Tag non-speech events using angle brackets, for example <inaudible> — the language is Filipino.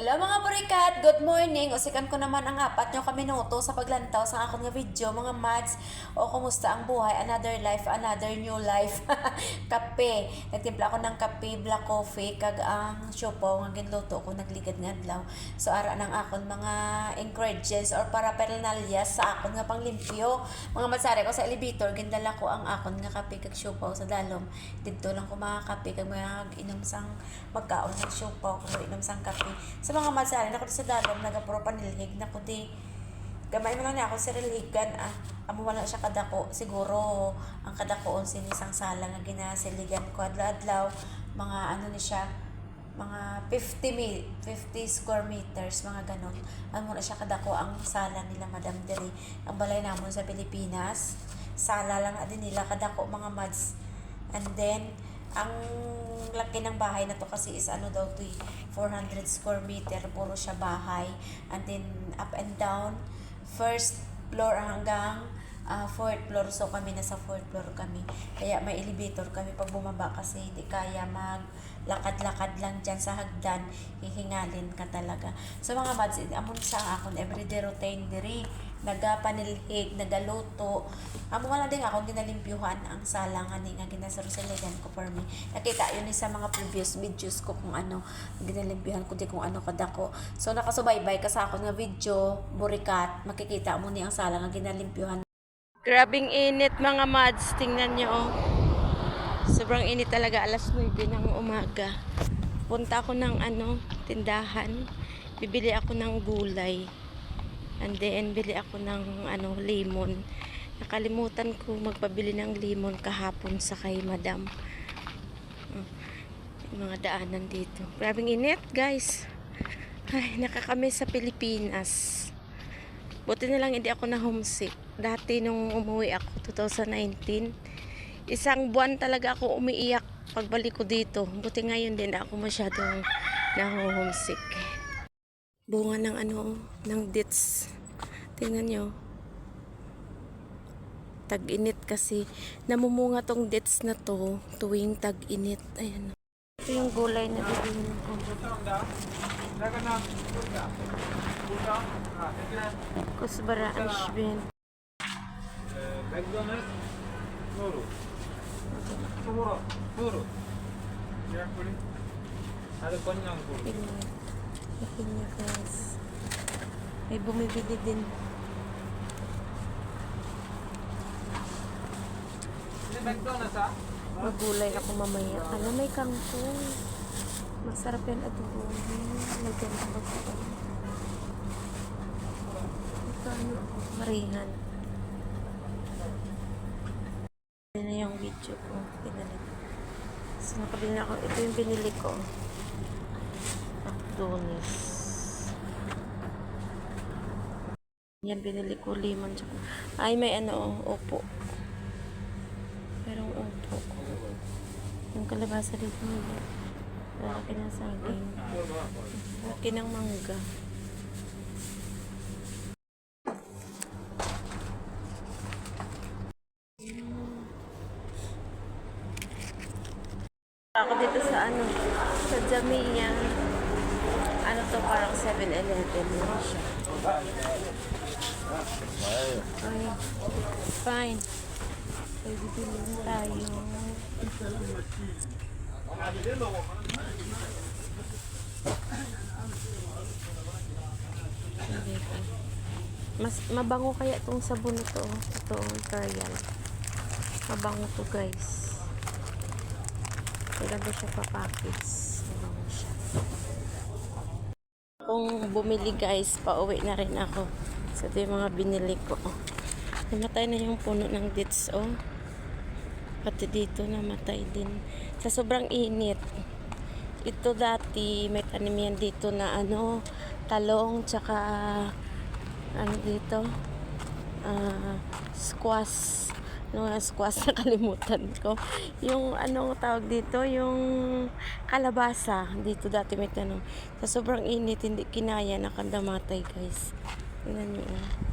Hello mga burikat! Good morning! Usikan ko naman ang apat nyo kaminuto sa paglantaw sa akong nga video, mga mads. O kumusta ang buhay? Another life, another new life. <laughs> kape. Nagtimpla ako ng kape, black coffee, kag ang siopaw nga ginluto ko nagligad nga adlaw. So ara ng akon mga ingredients or paraphernalia sa akon nga panglimpyo. Mga madsari ko sa elevator, gindala ko ang akon nga kape kag siopaw sa dalom. Dito lang ko makakape kag mga inom sang magkaon ng siopaw kag inom sang kape. Sa mga madsari na ko sa dalom nagapuro panilhig. Na ko di. Gamay mo lang niya ako sa religan ah. Amo wala siya kadako siguro. Ang kadakoon sinisang sala nga ginasiligan ko adlaw-adlaw. Mga ano ni siya mga 50 mi 50 square meters mga ganon. Amo na siya kadako ang sala nila Madam Dere. Ang balay namon sa Pilipinas sala lang na din nila kadako mga mads. And then ang laki ng bahay na to kasi is ano daw to eh, 400 square meter puro siya bahay. And then up and down first floor hanggang ah, fourth floor. So kami nasa fourth floor kami. Kaya may elevator kami. Pag bumaba kasi hindi kaya mag lakad-lakad lang dyan sa hagdan. Hihingalin ka talaga. So mga mads amon sa akon everyday routine diri. Nagapanilhig nagaluto. Amo nga lang din ako ginalimpyuhan ang sala nga ni nga ginasarusaligan ko for me. Nakita yun sa mga previous videos ko kung ano ginalimpyuhan ko di kung ano kadako. So nakasubaybay ka sa akon nga video burikat. Makikita mo ni ang sala nga ginalimpyuhan Grabing init mga mads. Tingnan nyo oh. Sobrang init talaga. Alas 9 ng umaga. Punta ako ng ano, tindahan. Bibili ako ng gulay. And then, bili ako ng ano, lemon. Nakalimutan ko magpabili ng lemon kahapon sa kay madam. Yung mga daanan dito. Grabing init, guys. Ay, nakakamiss sa Pilipinas. Buti na lang hindi ako na homesick. Dati nung umuwi ako 2019, isang buwan talaga ako umiiyak pagbalik ko dito. Buti ngayon din ako masyadong na homesick. Bunga ng ano, ng dates. Tingnan nyo. Tag-init kasi. Namumunga tong dates na to tuwing tag-init. Ayan. Ito yung gulay na bibili ko. Kusbara Ashbin. McDonald's Nuru. Nuru. Nuru. Yeah, Kuli. Ada konyang Kuli. Ipin niya guys. May bumibili din. McDonald's ha? Magulay ako mamaya. Ano may kangkong. Masarap yan at buhay. Lagyan ako ko. Ito ano? Marihan. Marihan. Video ko. Pinali. So, nakabili na ako. Ito yung binili ko. Abdonis. Yan, binili ko. Tsaka, ay, may ano, opo. Merong upo. Yung kalabasa dito nila. Lalaki ng saging. Laki ng mangga. Ako dito sa ano, sa Jamia. Ano to, parang 7-Eleven lang siya. Ay, fine. Pwede bilhin tayo. Mas mabango kaya itong sabon na to. Ito, Imperial. Mabango to guys. Maganda siya pa-package. Kung bumili guys, pauwi na rin ako. So, ito yung mga binili ko. Namatay na yung puno ng dates, oh. Pati dito namatay din. Sa sobrang init. Ito dati, may tanim yan dito na ano, talong, tsaka ano dito, ah, squash. Nga squash <laughs> nakalimutan ko. Yung anong tawag dito, yung kalabasa. Dito dati may tanong. Sa sobrang init, hindi kinaya, nakandamatay guys. Tingnan nyo. oh.